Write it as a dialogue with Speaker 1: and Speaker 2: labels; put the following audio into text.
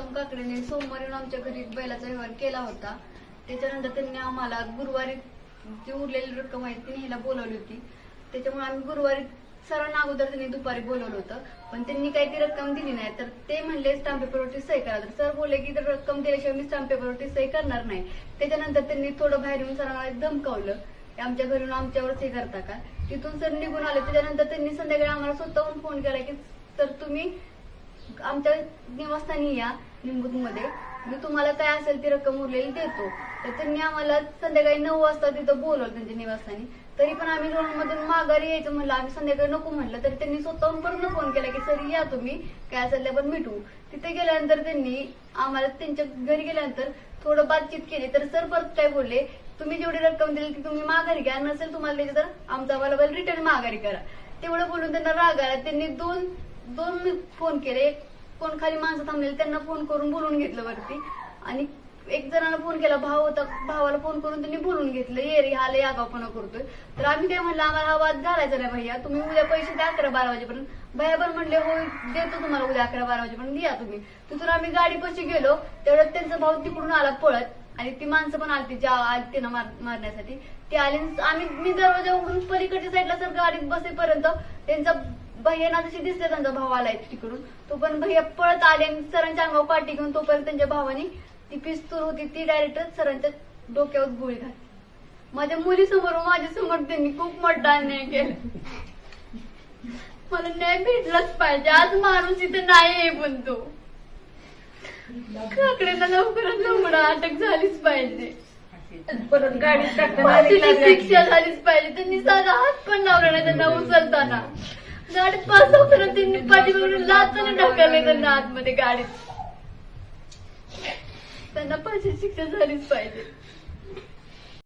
Speaker 1: गौतम काकडेने सोमवारी येऊन आमच्या घरी बैलाचा व्यवहार केला होता. त्याच्यानंतर त्यांनी आम्हाला गुरुवारी जी उरलेली रक्कम आहे ती ह्याला बोलावली होती. त्याच्यामुळे आम्ही गुरुवारी सरांना अगोदर त्यांनी दुपारी बोलवलं होतं. पण त्यांनी काही ती रक्कम दिली नाही. तर ते म्हणले स्टॅम्प पेपरवरती सही करा. तर सर बोलले की तर रक्कम दिल्याशिवाय मी स्टॅम्प पेपरवरती सही करणार नाही. त्याच्यानंतर त्यांनी थोडं बाहेर येऊन सरांना धमकावलं आमच्या घरून आमच्यावर सही करता का? तिथून सर निघून आले. त्याच्यानंतर त्यांनी संध्याकाळी आम्हाला स्वतःहून फोन केला की सर तुम्ही आमच्या निवासस्थानी या निंबूत मध्ये मी म्हणजे तुम्हाला काय असेल ती रक्कम उरलेली देतो. तर त्यांनी आम्हाला संध्याकाळी नऊ वाजता तिथं बोलवलं त्यांच्या निवासस्थानी. तरी पण आम्ही लोणमधून माघारी यायचं म्हणलं आम्ही संध्याकाळी नको म्हणलं. तरी त्यांनी स्वतःहून पण फोन केला की सर या तुम्ही. काय असेल ते पण मिटू तिथे गेल्यानंतर त्यांनी आम्हाला त्यांच्या घरी गेल्यानंतर थोडं बातचीत केली. तर सर परत काय बोलले तुम्ही जेवढी रक्कम दिली ती तुम्ही माघारी घ्या. नसेल तुम्हाला त्याची तर आमचा अवेलेबल रिटर्न माघारी करा. तेवढं बोलून त्यांना राग आला त्यांनी दोन दोन फोन केले. एक कोण खाली माणसं थांबलेली त्यांना फोन करून बोलून घेतलं वरती. आणि एक जणांना फोन केला भाव होता भावाला फोन करून त्यांनी बोलून घेतलं ये रे हा लय आगावपणा करतोय. तर आम्ही काय म्हणलं आम्हाला हा वाद घालायचा नाही भैया तुम्ही उद्या पैसे द्या अकरा बारा वाजेपर्यंत. भैया पण म्हणले हो देतो तुम्हाला उद्या अकरा बारा वाजेपर्यंत या तुम्ही. तिथून आम्ही गाडी पशी गेलो तेवढ्यात त्यांचा भाऊ तिकडून आला पळत. आणि ती माणसं पण आली ज्या आली त्यांना मार- मारण्यासाठी. ती आली आम्ही मी दरवाजा उघडून पलीकडच्या साईडला सर गाडीत बसेपर्यंत त्यांचा भैयाना जशी दिसले त्यांचा भाव आलाय तिकडून. तो पण भैया पळत आले आणि सरांच्या अंगावर पाठी घेऊन तोपर्यंत त्यांच्या भावानी ती पिस्तूल होती ती डायरेक्ट सरांच्या डोक्यावर गोळी घातली. माझ्या मुलीसमोर व माझ्यासमोर त्यांनी खूप मोठा अन्याय केला. मला न्याय भेटलाच पाहिजे. आज माणूस इथे नाही आहे पण तो. काकड्यांना लवकरात लवकर अटक झालीच पाहिजे.
Speaker 2: परत गाडीत
Speaker 1: शिक्षा झालीच पाहिजे. त्यांनी साधा हात पण लावला नाही त्यांना उचलताना. गाडीत बसवताना त्यांनी पाठीवरून लाचाने ढकलले त्यांना आतमध्ये गाडीत. त्यांना पाचशे शिक्षा झालीच पाहिजे.